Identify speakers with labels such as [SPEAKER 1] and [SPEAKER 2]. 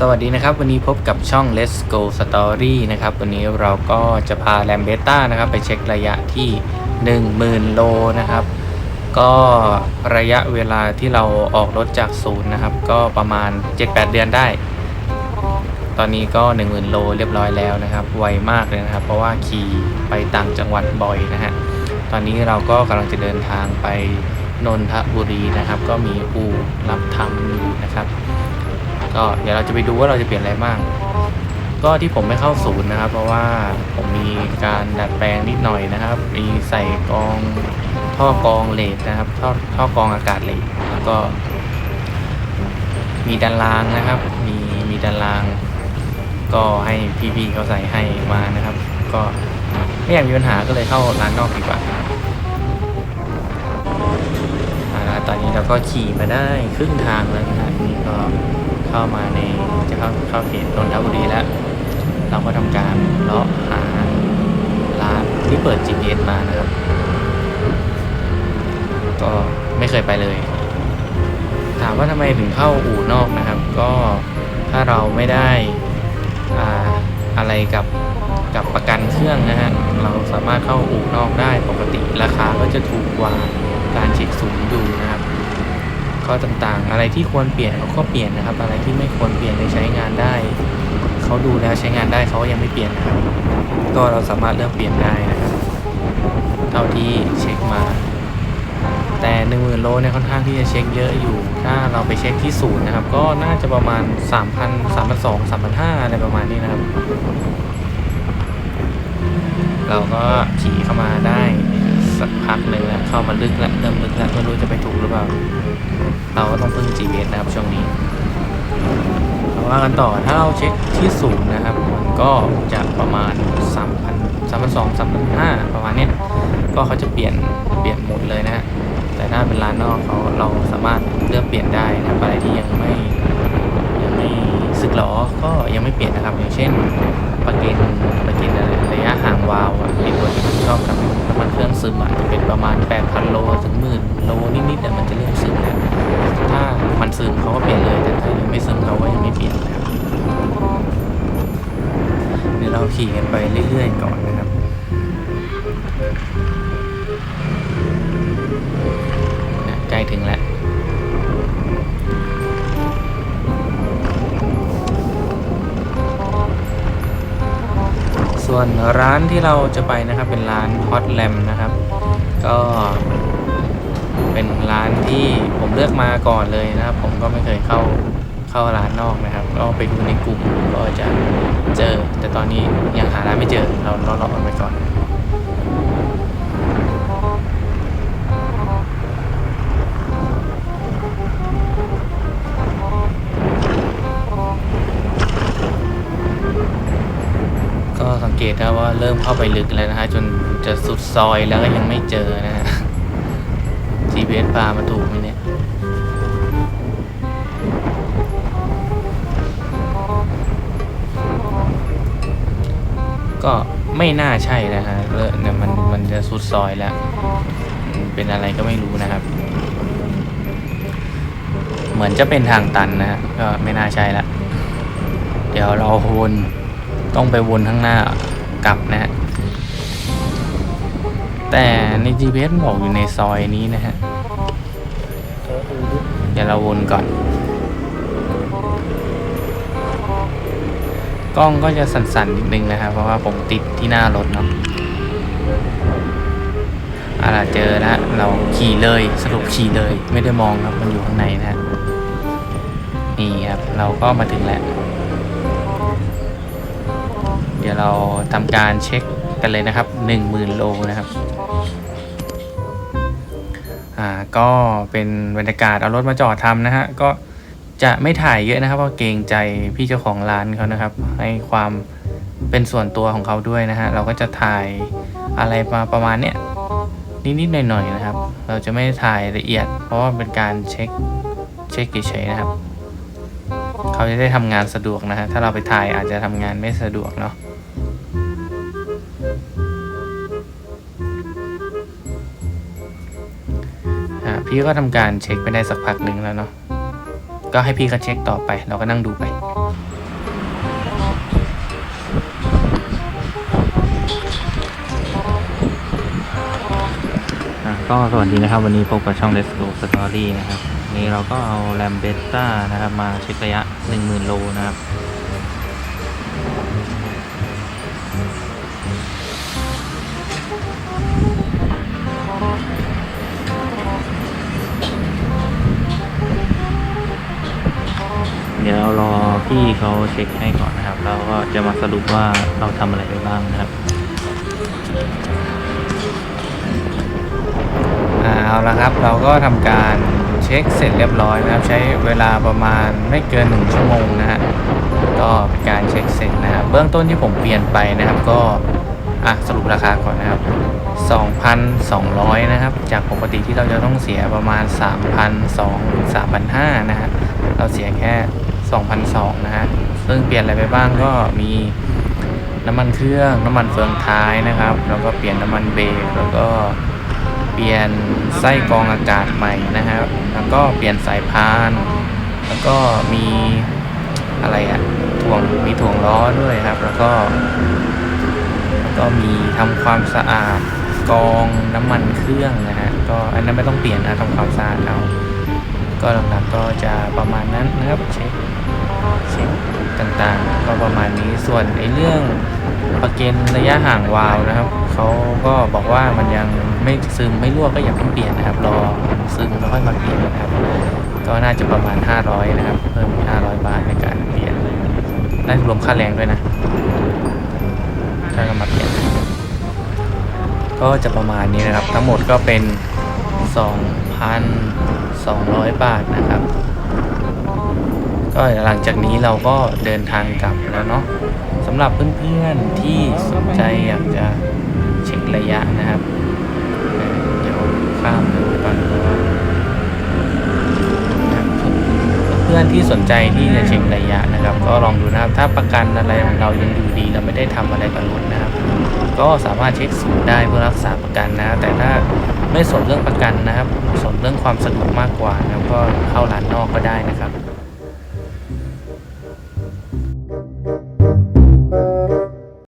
[SPEAKER 1] สวัสดีนะครับ วันนี้พบกับช่อง Let's Go Story นะครับ วันนี้เราก็จะพาแลมเบต้านะครับ ไปเช็คระยะที่ 10,000 โลนะครับ ก็ระยะเวลาที่เราออกรถจากศูนย์นะครับ ก็ประมาณ 7-8 เดือนได้ ตอนนี้ก็ 10,000 โลเรียบร้อยแล้วนะครับ ไวมากเลยนะครับ เพราะว่าขี่ไปต่างจังหวัดบ่อยนะฮะตอนนี้เราก็กำลังจะเดินทางไปนนทบุรีนะครับ ก็มีอู่รับทำอยู่นะครับ ก็เดี๋ยวเราจะไปดูว่าเราจะเปลี่ยนอะไรบ้าง ก็ที่ผมไม่เข้าศูนย์นะครับ เพราะว่าผมมีการดัดแปลงนิดหน่อยนะครับ มีใส่กองท่อกองเลดนะครับ ท่อท่อกองอากาศเลดแล้วก็ มีดันรางนะครับ มีมีดันราง ก็ให้พี่ๆเขาใส่ให้มานะครับ ก็ไม่อยากมีปัญหาก็เลยเข้าร้านนอกดีกว่า ตอนนี้เราก็ขี่มาได้ครึ่งทางแล้วนะฮะนี่ก็เข้ามาในจะเข้าเข้าเขตนนทบุรีแล้ว เราก็ทำการเลาะหาร้านที่เปิด GPS มานะครับ ก็ไม่เคยไปเลย ถามว่าทำไมถึงเข้าอู่นอกนะครับ ก็ถ้าเราไม่ได้อ่าอะไรกับกับประกันเครื่องนะฮะ เราสามารถเข้าอู่นอกได้ปกติราคาก็จะถูกกว่าการเช็คศูนย์ดูนะครับ ข้อต่างๆ อะไรที่ควรเปลี่ยนเขาก็เปลี่ยนนะครับ อะไรที่ไม่ควรเปลี่ยนในใช้งานได้ เขาดูแล้วใช้งานได้เขายังไม่เปลี่ยนนะครับ ก็เราสามารถเลือกเปลี่ยนได้นะครับ เท่าที่เช็คมา แต่หนึ่งหมื่นโลเนี่ยค่อนข้างที่จะเช็คเยอะอยู่ ถ้าเราไปเช็คที่ศูนย์นะครับ ก็น่าจะประมาณ 3,000 3,200 3,500อะไรประมาณนี้นะครับ เราก็ขี่เข้ามาได้สักพักหนึ่งแล้ว เข้ามาลึกแล้วเริ่มลึกแล้วไม่รู้จะไปถูกหรือเปล่า เราก็ต้องพึ่ง GPS นะครับช่วงนี้เอาว่ากันต่อถ้าเราเช็คที่ศูนย์นะครับมันก็จะประมาณ 3,000 3,200 3,500 ประมาณเนี้ยก็เขาจะเปลี่ยนเปลี่ยนหมดเลยนะฮะแต่ถ้าเป็นร้านนอกเขาเราสามารถเลือกเปลี่ยนได้นะอะไรที่ยังไม่ยังไม่สึกหรอก็ยังไม่เปลี่ยนนะครับอย่างเช่นประเกนประเกนอะไรระยะห่างวาวอะไอตัวที่มันชอบทำ ซึมอาจะเป็นประมาณ 8,000 โลถึงหมื่นโลนิดๆแต่มันจะเริ่มซึมแล้วถ้ามันซึมเขาก็เปลี่ยนเลยแต่ถ้ายังไม่ซึมเขาก็ยังไม่เปลี่ยนแล้วเดี๋ยวเราขี่กันไปเรื่อยๆก่อนนะครับ ส่วนร้านที่เราจะไปนะครับเป็นร้านฮอตแลมนะครับ ก็เป็นร้านที่ผมเลือกมาก่อนเลยนะครับ ผมก็ไม่เคยเข้าเข้าร้านนอกนะครับก็ไปดูในกลุ่มก็จะเจอ แต่ตอนนี้ยังหาร้านไม่เจอเราเรารอกันไปก่อน เกตได้ว่าเริ่มเข้าไปลึกแล้วนะฮะจนจะสุดซอยแล้วก็ยังไม่เจอนะฮะ GPS พามาถูกไหมเนี่ยก็ไม่น่าใช่นะฮะเลอะเนี่ยมันมันจะสุดซอยแล้ว เป็นอะไรก็ไม่รู้นะครับ เหมือนจะเป็นทางตันนะฮะก็ไม่น่าใช่ละ เดี๋ยวเราวน ต้องไปวนข้างหน้ากลับนะฮะแต่ใน GPS บอกอยู่ในซอยนี้นะฮะเดี๋ยวเราวนก่อน กล้องก็จะสั่นๆนิดนึงนะครับ เพราะว่าผมติดที่หน้ารถเนาะอ่าล่ะเจอแล้วเราขี่เลยสรุปขี่เลยไม่ได้มองครับมันอยู่ข้างในนะฮะนี่ครับ เราก็มาถึงแล้ว ดี๋ยวเราทำการเช็คกันเลยนะครับ 10,000 โลนะครับอ่าก็เป็นบรรยากาศเอารถมาจอดทำนะฮะก็จะไม่ถ่ายเยอะนะครับเพราะเกรงใจพี่เจ้าของร้านเขานะครับ ให้ความเป็นส่วนตัวของเขาด้วยนะฮะเราก็จะถ่ายอะไรมาประมาณเนี้ยนิดๆหน่อยๆนะครับ เราจะไม่ถ่ายละเอียด เพราะว่าเป็นการเช็คเช็คเฉยๆนะครับ เขาจะได้ทำงานสะดวกนะฮะถ้าเราไปถ่ายอาจจะทำงานไม่สะดวกเนาะ พี่ก็ทำการเช็คไปได้สักพักหนึ่งแล้วเนาะก็ให้พี่เขาเช็คต่อไป เราก็นั่งดูไปอะก็สวัสดีนะครับ วันนี้พบกับช่อง Let's Go Story นะครับวันนี้เราก็เอาแรมเบต้านะครับ มาเช็คระยะ 10,000 โลนะครับ เดี๋ยวเรารอพี่เขาเช็คให้ก่อนนะครับ แล้วก็จะมาสรุปว่าเราทำอะไรไปบ้างนะครับอ่าเอาละครับเราก็ทำการเช็คเสร็จเรียบร้อยนะครับ ใช้เวลาประมาณไม่เกิน 1 ชั่วโมงนะฮะก็เป็นการเช็คเสร็จนะครับเบื้องต้นที่ผมเปลี่ยนไปนะครับก็อะสรุปราคาก่อนนะครับ 2,200 นะครับ จากปกติที่เราจะต้องเสียประมาณ 3,200 3,500 นะฮะเราเสียแค่ 2,200นะฮะ ซึ่งเปลี่ยนอะไรไปบ้างก็มีน้ำมันเครื่อง น้ำมันเฟืองท้ายนะครับ แล้วก็เปลี่ยนน้ำมันเบรก แล้วก็เปลี่ยนไส้กรองอากาศใหม่นะครับ แล้วก็เปลี่ยนสายพาน แล้วก็มีอะไรอะถ่วงมีถ่วงล้อด้วยครับ แล้วก็ก็มีทำความสะอาดกรองน้ำมันเครื่องนะฮะก็อันนั้นไม่ต้องเปลี่ยนนะทำความสะอาดเอาก็หลักๆก็จะประมาณนั้นนะครับเช็ค เช็คต่างๆ ก็ประมาณนี้ส่วนไอ้เรื่องประเกันระยะห่างวาล์วนะครับเขาก็บอกว่ามันยังไม่ซึมไม่รั่วก็อย่าเพิ่งเปลี่ยนนะครับ รอซึมแล้วค่อยมาเปลี่ยนนะครับ ก็น่าจะประมาณ 500 นะครับ เพิ่มอีก500 บาทในการเปลี่ยนน่าจะรวมค่าแรงด้วยนะถ้าเรามาเปลี่ยน ก็จะประมาณนี้นะครับ ทั้งหมดก็เป็น 2,200 บาทนะครับ ก็หลังจากนี้เราก็เดินทางกลับแล้วเนาะสำหรับเพื่อนๆที่สนใจอยากจะเช็คระยะนะครับ เดี๋ยวข้ามเลยก่อนเพื่อนที่สนใจที่จะเช็คระยะนะครับ ก็ลองดูนะครับ ถ้าประกันอะไรของเรายังอยู่ดีเราไม่ได้ทำอะไรกับรถนะครับ ก็สามารถเช็คศูนย์ได้เพื่อรักษาประกันนะ แต่ถ้าไม่สนเรื่องประกันนะครับ สนเรื่องความสะดวกมากกว่านะก็เข้าร้านนอกก็ได้นะครับ